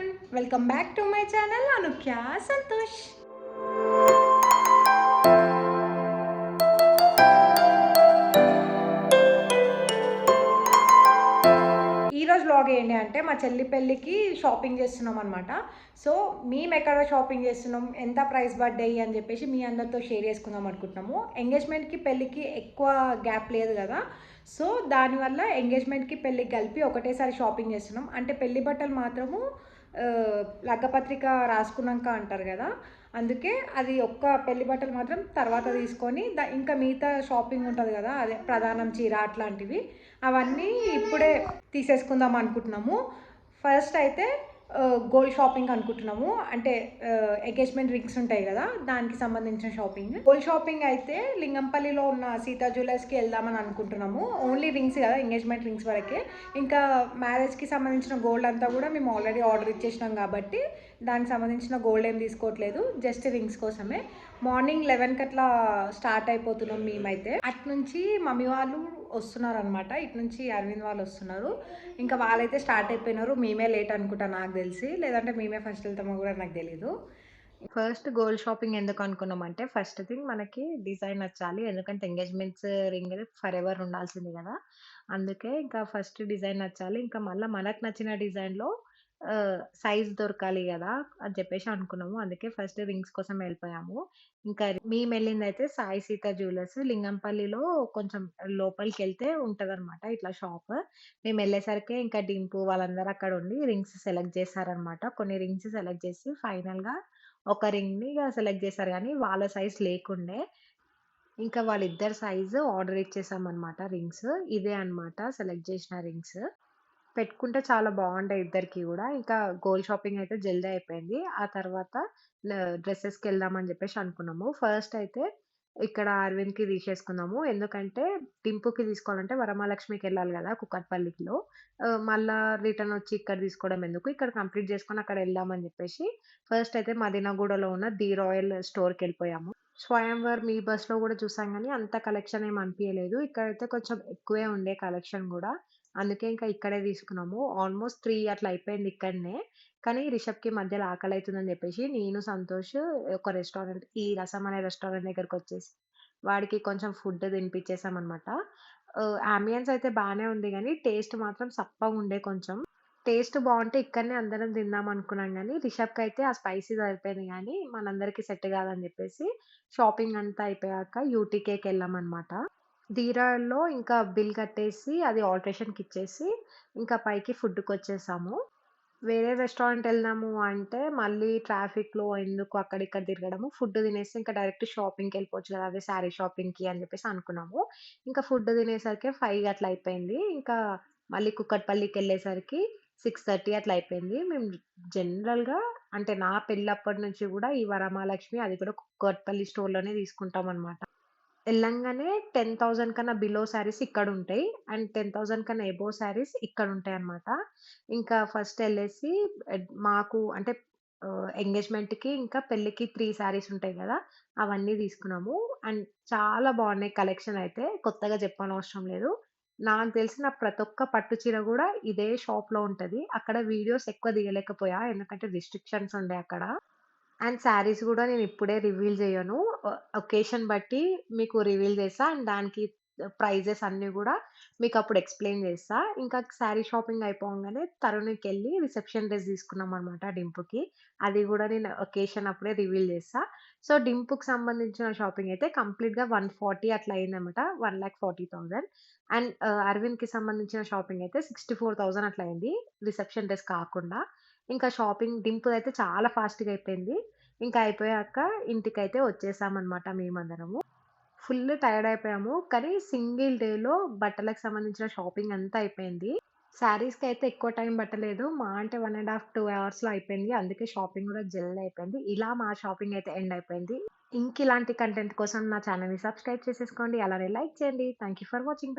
Everyone welcome back to my channel Anukhya Santosh ఈరోజు blog ఏంటి అంటే మా చెల్లి పెళ్ళికి షాపింగ్ చేస్తున్నాం అనమాట సో మేము ఎక్కడ షాపింగ్ చేస్తున్నాం ఎంత ప్రైస్ పడ్డాయి అని చెప్పేసి మీ అందరితో షేర్ చేసుకుందాం అనుకుంటున్నాము. ఎంగేజ్మెంట్కి పెళ్ళికి ఎక్కువ గ్యాప్ లేదు కదా. సో దానివల్ల ఎంగేజ్మెంట్కి పెళ్ళికి కలిపి ఒకటేసారి షాపింగ్ చేస్తున్నాం. అంటే పెళ్ళి బట్టలు మాత్రము లగ్గపత్రిక రాసుకున్నాక అంటారు కదా అందుకే అది ఒక్క పెళ్ళి బట్టలు మాత్రం తర్వాత తీసుకొని ద ఇంకా మిగతా షాపింగ్ ఉంటుంది కదా అదే ప్రధానం చీర అట్లాంటివి అవన్నీ ఇప్పుడే తీసేసుకుందాం అనుకుంటున్నాము. ఫస్ట్ అయితే గోల్డ్ షాపింగ్ అనుకుంటున్నాము. అంటే ఎంగేజ్మెంట్ రింగ్స్ ఉంటాయి కదా దానికి సంబంధించిన షాపింగ్. గోల్డ్ షాపింగ్ అయితే లింగంపల్లిలో ఉన్న సీతా జ్యువెలర్స్కి వెళ్దామని అనుకుంటున్నాము. ఓన్లీ రింగ్స్ కదా ఎంగేజ్మెంట్ రింగ్స్ వరకే. ఇంకా మ్యారేజ్కి సంబంధించిన గోల్డ్ అంతా కూడా మేము ఆల్రెడీ ఆర్డర్ ఇచ్చేసినాం కాబట్టి దానికి సంబంధించిన గోల్డ్ ఏం తీసుకోవట్లేదు. జస్ట్ రింగ్స్ కోసమే. మార్నింగ్ లెవెన్కి అట్లా స్టార్ట్ అయిపోతున్నాం మేమైతే. అట్నుంచి మమ్మీ వాళ్ళు వస్తున్నారు అనమాట ఇటు నుంచి అరవింద్ వాళ్ళు వస్తున్నారు. ఇంకా వాళ్ళైతే స్టార్ట్ అయిపోయినారు. మేమే లేట్ అనుకుంటా నాకు తెలిసి. లేదంటే మేమే ఫస్ట్ వెళ్తామో కూడా నాకు తెలీదు. ఫస్ట్ గోల్డ్ షాపింగ్ ఎందుకు అనుకున్నామంటే ఫస్ట్ థింగ్ మనకి డిజైన్ నచ్చాలి. ఎందుకంటే ఎంగేజ్మెంట్స్ రింగ్ ఫర్ ఎవర్ ఉండాల్సింది కదా. అందుకే ఇంకా ఫస్ట్ డిజైన్ నచ్చాలి. ఇంకా మళ్ళీ మనకు నచ్చిన డిజైన్లో సైజ్ దొరకాలి కదా అని చెప్పేసి అనుకున్నాము. అందుకే ఫస్ట్ రింగ్స్ కోసం వెళ్ళిపోయాము. ఇంకా మేము వెళ్ళింది అయితే సాయి సీత జ్యువెలర్స్ లింగంపల్లిలో కొంచెం లోపలికి వెళ్తే ఉంటదన్నమాట ఇట్లా షాప్ మేము వెళ్ళేసరికి ఇంకా డింపు వాళ్ళందరూ అక్కడ ఉండి రింగ్స్ సెలెక్ట్ చేశారనమాట కొన్ని రింగ్స్ సెలెక్ట్ చేసి ఫైనల్గా ఒక రింగ్ని సెలెక్ట్ చేశారు కానీ వాళ్ళ సైజ్ లేకుండే ఇంకా వాళ్ళిద్దరు సైజు ఆర్డర్ ఇచ్చేసామన్నమాట రింగ్స్ ఇదే అన్నమాట సెలెక్ట్ చేసిన రింగ్స్ పెట్టుకుంటే చాలా బాగుంటాయి ఇద్దరికి కూడా. ఇంకా గోల్డ్ షాపింగ్ అయితే జల్దీ అయిపోయింది. ఆ తర్వాత డ్రెస్సెస్కి వెళ్దామని చెప్పేసి అనుకున్నాము. ఫస్ట్ అయితే ఇక్కడ అరవింద్కి తీసేసుకున్నాము ఎందుకంటే టింపుకి తీసుకోవాలంటే వరమహాలక్ష్మికి వెళ్ళాలి కదా కుక్కట్పల్లిలో. మళ్ళా రిటర్న్ వచ్చి ఇక్కడ తీసుకోవడం ఎందుకు? ఇక్కడ కంప్లీట్ చేసుకొని అక్కడ వెళ్దామని చెప్పేసి ఫస్ట్ అయితే మదీనాగూడలో ఉన్న ది రాయల్ స్టోర్కి వెళ్ళిపోయాము స్వయంవర్ మీ బస్‌లో కూడా చూసాం కానీ అంత కలెక్షన్ ఏం అనిపించలేదు ఇక్కడైతే కొంచెం ఎక్కువే ఉండే కలెక్షన్ కూడా. అందుకే ఇంకా ఇక్కడే తీసుకున్నాము. ఆల్మోస్ట్ త్రీ అట్లా అయిపోయింది ఇక్కడనే. కానీ రిషబ్కి మధ్యలో ఆకలి అవుతుందని చెప్పేసి నేను సంతోష్ ఒక రెస్టారెంట్ ఈ రసం అనే రెస్టారెంట్ దగ్గరకు వచ్చేసి వాడికి కొంచెం ఫుడ్ తినిపించేసామన్నమాట అంబియన్స్ అయితే బాగానే ఉంది కానీ టేస్ట్ మాత్రం సప్పగా ఉండే కొంచెం. టేస్ట్ బాగుంటే ఇక్కడనే అందరం తిందాం అనుకున్నాం కానీ రిషబ్కి అయితే ఆ స్పైసీ సరిపోయింది కానీ మనందరికి సెట్ కాదని చెప్పేసి షాపింగ్ అంతా అయిపోయాక యూటీకేకి వెళ్ళాం అనమాట ధీరాలో ఇంకా బిల్ కట్టేసి అది ఆల్ట్రేషన్కి ఇచ్చేసి ఇంకా పైకి ఫుడ్కి వచ్చేసాము వేరే రెస్టారెంట్ వెళ్దాము అంటే మళ్ళీ ట్రాఫిక్లో ఎందుకు అక్కడిక్కడ తిరగడము ఫుడ్ తినేసి ఇంకా డైరెక్ట్ షాపింగ్కి వెళ్ళిపోవచ్చు కదా అదే శారీ షాపింగ్కి అని చెప్పేసి అనుకున్నాము. ఇంకా ఫుడ్ తినేసరికి ఫైవ్ అట్లా అయిపోయింది. ఇంకా మళ్ళీ కుక్కట్పల్లికి వెళ్ళేసరికి సిక్స్ థర్టీ అట్లా అయిపోయింది. మేము జనరల్గా అంటే నా పెళ్ళప్పటి నుంచి కూడా ఈ వరమహాలక్ష్మి అది కూడా కుక్కట్పల్లి స్టోర్లోనే తీసుకుంటాం అనమాట వెళ్ళంగానే టెన్ థౌజండ్ కన్నా బిలో శారీస్ ఇక్కడ ఉంటాయి అండ్ టెన్ థౌజండ్ కన్నా ఎబో శారీస్ ఇక్కడ ఉంటాయి అన్నమాట ఇంకా ఫస్ట్ వెళ్ళేసి మాకు అంటే ఎంగేజ్మెంట్కి ఇంకా పెళ్ళికి త్రీ శారీస్ ఉంటాయి కదా అవన్నీ తీసుకున్నాము. అండ్ చాలా బాగున్నాయి కలెక్షన్ అయితే కొత్తగా చెప్పనవసరం లేదు. నాకు తెలిసిన ప్రతి ఒక్క పట్టు చీర కూడా ఇదే షాప్లో ఉంటుంది. అక్కడ వీడియోస్ ఎక్కువ దిగలేకపోయా ఎందుకంటే రిస్ట్రిక్షన్స్ ఉండే అక్కడ. అండ్ శారీస్ కూడా నేను ఇప్పుడే రివీల్ చేయను. ఒకేషన్ బట్టి మీకు రివీల్ చేస్తా అండ్ దానికి ప్రైజెస్ అన్నీ కూడా మీకు అప్పుడు ఎక్స్ప్లెయిన్ చేస్తా. ఇంకా శారీ షాపింగ్ అయిపోగానే తరుణ్కి వెళ్ళి రిసెప్షన్ డ్రెస్ తీసుకున్నాం అనమాట డింపుకి. అది కూడా నేను ఒకేషన్ అప్పుడే రివీల్ చేస్తా. సో డింపుకి సంబంధించిన షాపింగ్ అయితే కంప్లీట్గా వన్ ఫార్టీ అట్లా అయిందన్నమాట. One lakh forty thousand. And అరవింద్కి సంబంధించిన షాపింగ్ అయితే సిక్స్టీ ఫోర్ థౌసండ్ అట్లా అయింది రిసెప్షన్ డ్రెస్ కాకుండా. ఇంకా షాపింగ్ డింపు అయితే చాలా ఫాస్ట్గా అయిపోయింది. ఇంకా అయిపోయాక ఇంటికైతే వచ్చేసామన్నమాట మేమందరము. ఫుల్ టైర్డ్ అయిపోయాము. కానీ సింగిల్ డేలో బట్టలకు సంబంధించిన షాపింగ్ అంతా అయిపోయింది. శారీస్కి అయితే ఎక్కువ టైం పట్టలేదు. మా అంటే వన్ అండ్ హాఫ్ టూ అవర్స్లో అయిపోయింది. అందుకే షాపింగ్ కూడా జల్ అయిపోయింది. ఇలా మా షాపింగ్ అయితే ఎండ్ అయిపోయింది. ఇంక ఇలాంటి కంటెంట్ కోసం నా ఛానల్ని సబ్స్క్రైబ్ చేసేసుకోండి. అలానే లైక్ చేయండి. Thank you for watching.